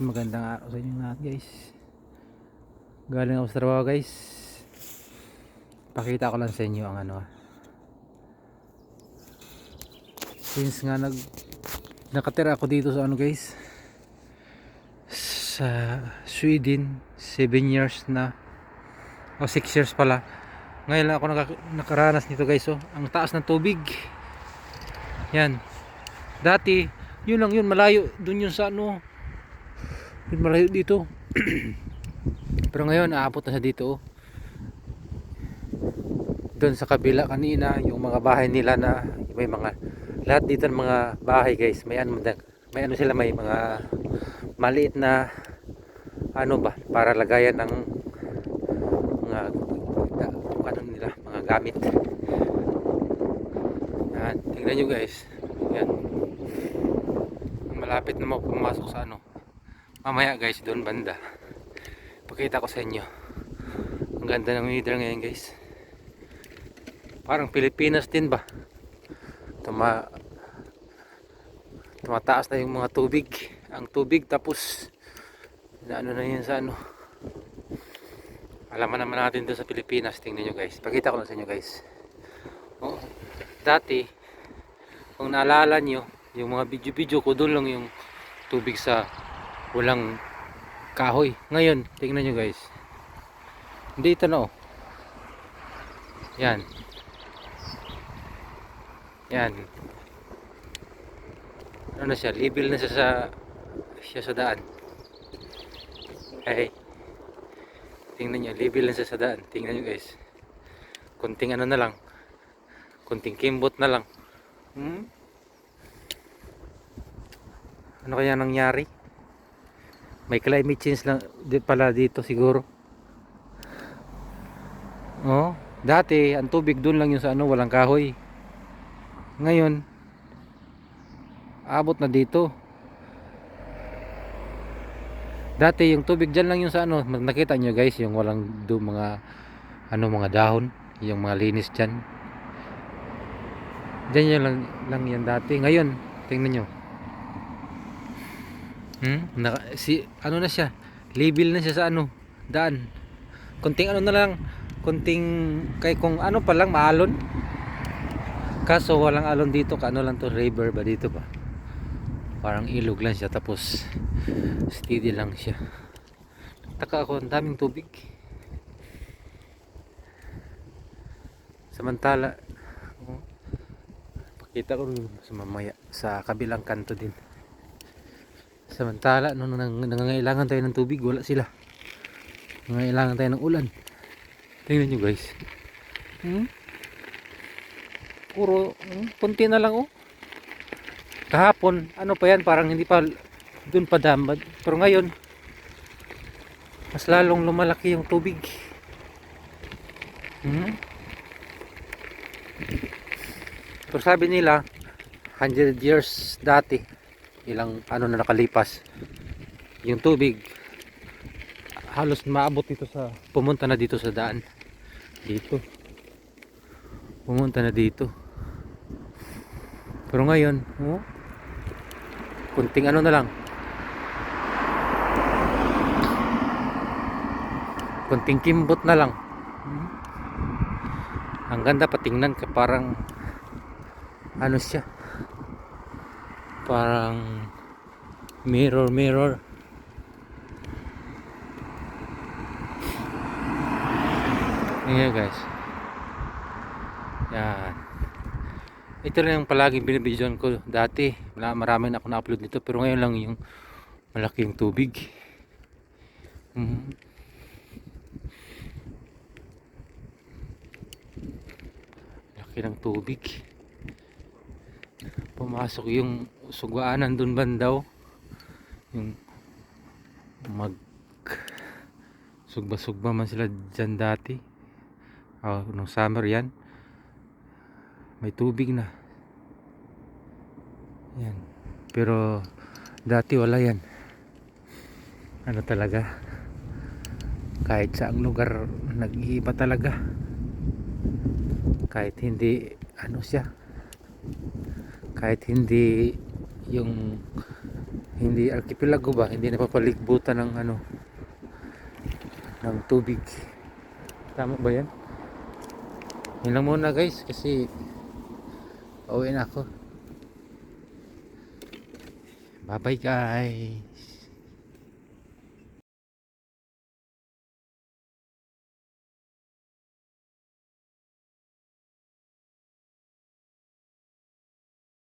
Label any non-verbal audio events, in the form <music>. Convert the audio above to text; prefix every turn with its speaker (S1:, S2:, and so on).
S1: magandang araw sa inyo lahat guys. Galing ako sa trabaho guys. Pakita ko lang sa inyo ang ano ah. since nga nag nakatira ako dito sa ano guys. Sa Sweden 7 years na o 6 years pala. Ngayon lang ako naka- nakaranas nito guys oh. Ang taas ng tubig. Yan. Dati yun lang yun malayo dun yun sa ano malayo dito. <clears throat> Pero ngayon aabot na siya dito oh. doon sa kabila kanina yung mga bahay nila na may mga lahat dito ng mga bahay guys may ano may ano sila may mga maliit na ano ba para lagayan ng mga ano nila mga gamit. Yan tingnan nyo guys. Yan. Malapit na mo pumasok sa ano mamaya guys doon banda. Pakita ko sa inyo. Ang ganda ng weather ngayon guys. Parang Pilipinas din ba? Tuma tumataas na yung mga tubig. Ang tubig tapos na ano na yun sa ano. Alaman naman natin doon sa Pilipinas. Tingnan nyo guys. Pakita ko lang sa inyo guys. Oh, dati kung naalala nyo yung mga video video ko doon lang yung tubig sa walang kahoy. Ngayon tingnan nyo guys. Hindi ito na oh yan. Yan. Ano na siya? Level na siya sa siya sa daan. Hey tingnan nyo level na siya sa daan. Tingnan nyo guys. Kunting ano na lang. Kunting kimbot na lang. Hmm? ano kaya nangyari may climate change lang pala dito siguro. Oh dati ang tubig doon lang yung sa ano walang kahoy. Ngayon abot na dito. Dati yung tubig dyan lang yung sa ano nakita nyo guys yung walang do mga ano mga dahon yung mga linis dyan. Dyan yun lang, lang yan dati. Ngayon tingnan nyo hmm? Naka, si, ano na siya? Level na siya sa ano? Daan? Kunting ano na lang. Kunting kay kung ano pa lang maalon. Kaso walang alon dito. Ka ano lang to river ba dito ba? Parang ilog lang siya tapos steady lang siya. Taka ako ang daming tubig. Samantala oh, pakita ko sa mamaya sa kabilang kanto din samantala nung nang, nangangailangan tayo ng tubig wala sila. Nangangailangan tayo ng ulan. Tingnan nyo guys. Hmm? puro hmm, kunti na lang oh. Kahapon ano pa yan parang hindi pa dun pa damad pero ngayon mas lalong lumalaki yung tubig. Hmm? pero sabi nila 100 years dati ilang ano na nakalipas. Yung tubig halos maabot dito sa pumunta na dito sa daan. Dito. Pumunta na dito. Pero ngayon oh, kunting ano na lang. Kunting kimbot na lang. Ang ganda patingnan ka parang ano siya parang mirror mirror Ayan guys. Yan. Ito lang yung palaging binibidyoan ko dati. Marami na ako na-upload nito pero ngayon lang yung malaking tubig. Mhm. Laki ng tubig. Pumasok yung sugaanan dun bandaw. Yung mag sugba-sugba man sila dyan dati. Oh, nung summer yan. May tubig na. Yan. Pero dati wala yan. Ano talaga? Kahit saang lugar nag-iiba talaga. Kahit hindi ano siya. Kahit hindi yung hindi archipelago ba? Hindi napapalikbutan ng ano ng tubig. Tama ba yan? Yun lang muna guys kasi pauwi na ako. Bye bye guys